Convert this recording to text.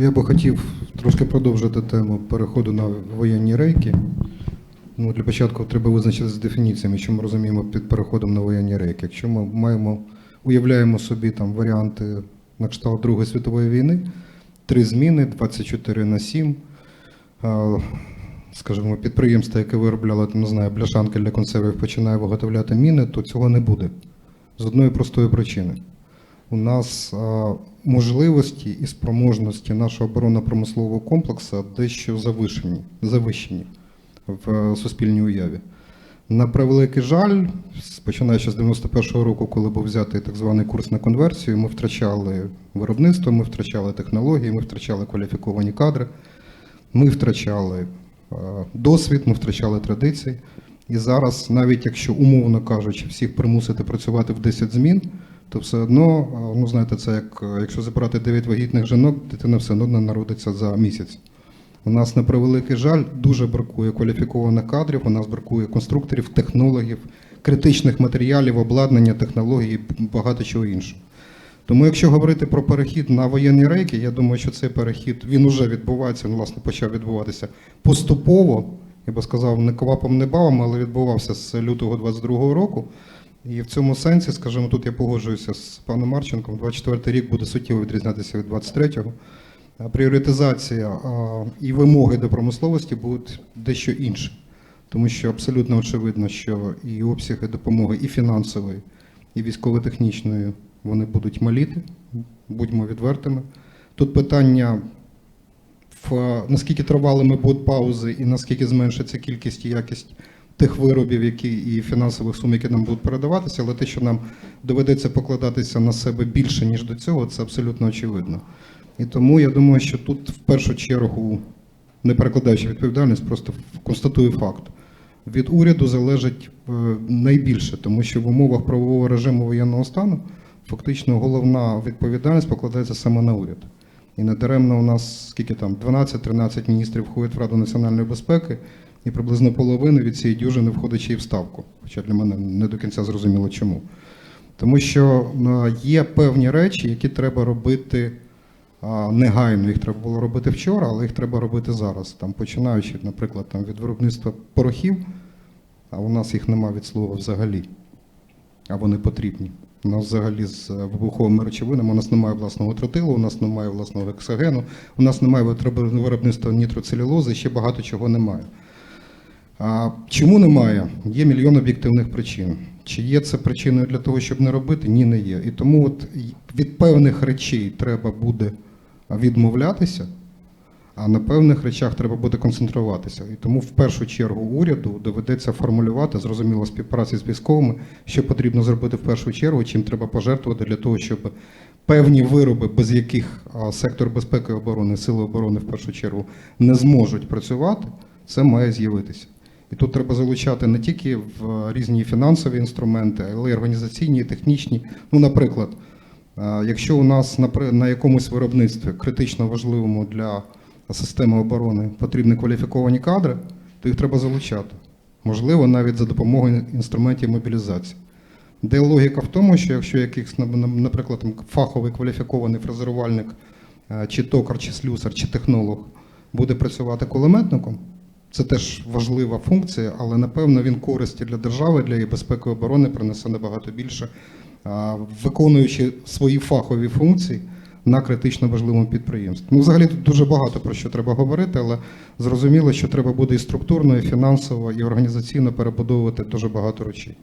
Я би хотів трошки продовжити тему переходу на воєнні рейки. Ну, для початку треба визначитися з дефініціями, що ми розуміємо під переходом на воєнні рейки. Якщо ми маємо, уявляємо собі там варіанти на кшталт Другої світової війни, три зміни, 24 на 7, скажімо, підприємство, яке виробляло, там, не знаю, бляшанки для консервів, починає виготовляти міни, то цього не буде. З одної простої причини. У нас можливості і спроможності нашого оборонно-промислового комплексу дещо завишені, завищені в е, суспільній уяві. На превеликий жаль, починаючи з 91-го року, коли був взятий так званий курс на конверсію, ми втрачали виробництво, ми втрачали технології, ми втрачали кваліфіковані кадри, ми втрачали досвід, ми втрачали традиції. І зараз, навіть якщо умовно кажучи, всіх примусити працювати в 10 змін, то все одно, ну знаєте, це як е, якщо забрати 9 вагітних жінок, дитина все одно народиться за місяць. У нас на превеликий жаль дуже бракує кваліфікованих кадрів, у нас бракує конструкторів, технологів, критичних матеріалів, обладнання, технологій і багато чого іншого. Тому, якщо говорити про перехід на воєнні рейки, я думаю, що цей перехід він уже відбувається, він, власне, почав відбуватися поступово. Я би сказав, не квапом, не бавом, але відбувався з лютого 22-го року. І в цьому сенсі, скажімо, тут я погоджуюся з паном Марченком, 24-й рік буде суттєво відрізнятися від 23-го. Пріоритизація і вимоги до промисловості будуть дещо інші. Тому що абсолютно очевидно, що і обсяги допомоги, і фінансової, і військово-технічної вони будуть маліти, будьмо відвертими. Тут питання, в, наскільки тривалими будуть паузи і наскільки зменшиться кількість і якість тих виробів, які і фінансових сум, які нам будуть передаватися, але те, що нам доведеться покладатися на себе більше, ніж до цього, це абсолютно очевидно. І тому я думаю, що тут в першу чергу, не перекладаючи відповідальність, просто констатую факт. Від уряду залежить е, найбільше, тому що в умовах правового режиму воєнного стану фактично головна відповідальність покладається саме на уряд. І недаремно у нас скільки там 12-13 міністрів входять в Раду національної безпеки, і приблизно половина від цієї дюжини входить ще й в ставку. Хоча для мене не до кінця зрозуміло чому. Тому що е, є певні речі, які треба робити негайно. Їх треба було робити вчора, але їх треба робити зараз. Там, починаючи, наприклад, там, від виробництва порохів, а у нас їх нема від слова взагалі. А вони потрібні. У нас взагалі з е, вибуховими речовинами у нас немає власного тротилу, у нас немає власного ексогену, у нас немає виробництва нітроцелюлози, ще багато чого немає. А чому немає? Є мільйон об'єктивних причин. Чи є це причиною для того, щоб не робити? Ні, не є. І тому от від певних речей треба буде відмовлятися, а на певних речах треба буде концентруватися. І тому в першу чергу уряду доведеться формулювати, зрозуміло, співпраці з військовими, що потрібно зробити в першу чергу, чим треба пожертвувати для того, щоб певні вироби, без яких сектор безпеки і оборони, сили оборони в першу чергу не зможуть працювати, це має з'явитися. І тут треба залучати не тільки в різні фінансові інструменти, але й організаційні, і технічні. Ну, наприклад, е, якщо у нас на якомусь виробництві критично важливому для системи оборони потрібні кваліфіковані кадри, то їх треба залучати. Можливо, навіть за допомогою інструментів мобілізації. Де логіка в тому, що якщо якийсь, на- на- наприклад, фаховий кваліфікований фрезерувальник, е, чи токар, чи слюсар, чи технолог буде працювати кулеметником, це теж важлива функція, але напевно він користі для держави, для її безпеки і оборони принесе набагато більше, виконуючи свої фахові функції на критично важливому підприємстві. Ну, взагалі тут дуже багато про що треба говорити, але зрозуміло, що треба буде і структурно, і фінансово, і організаційно перебудовувати дуже багато речей.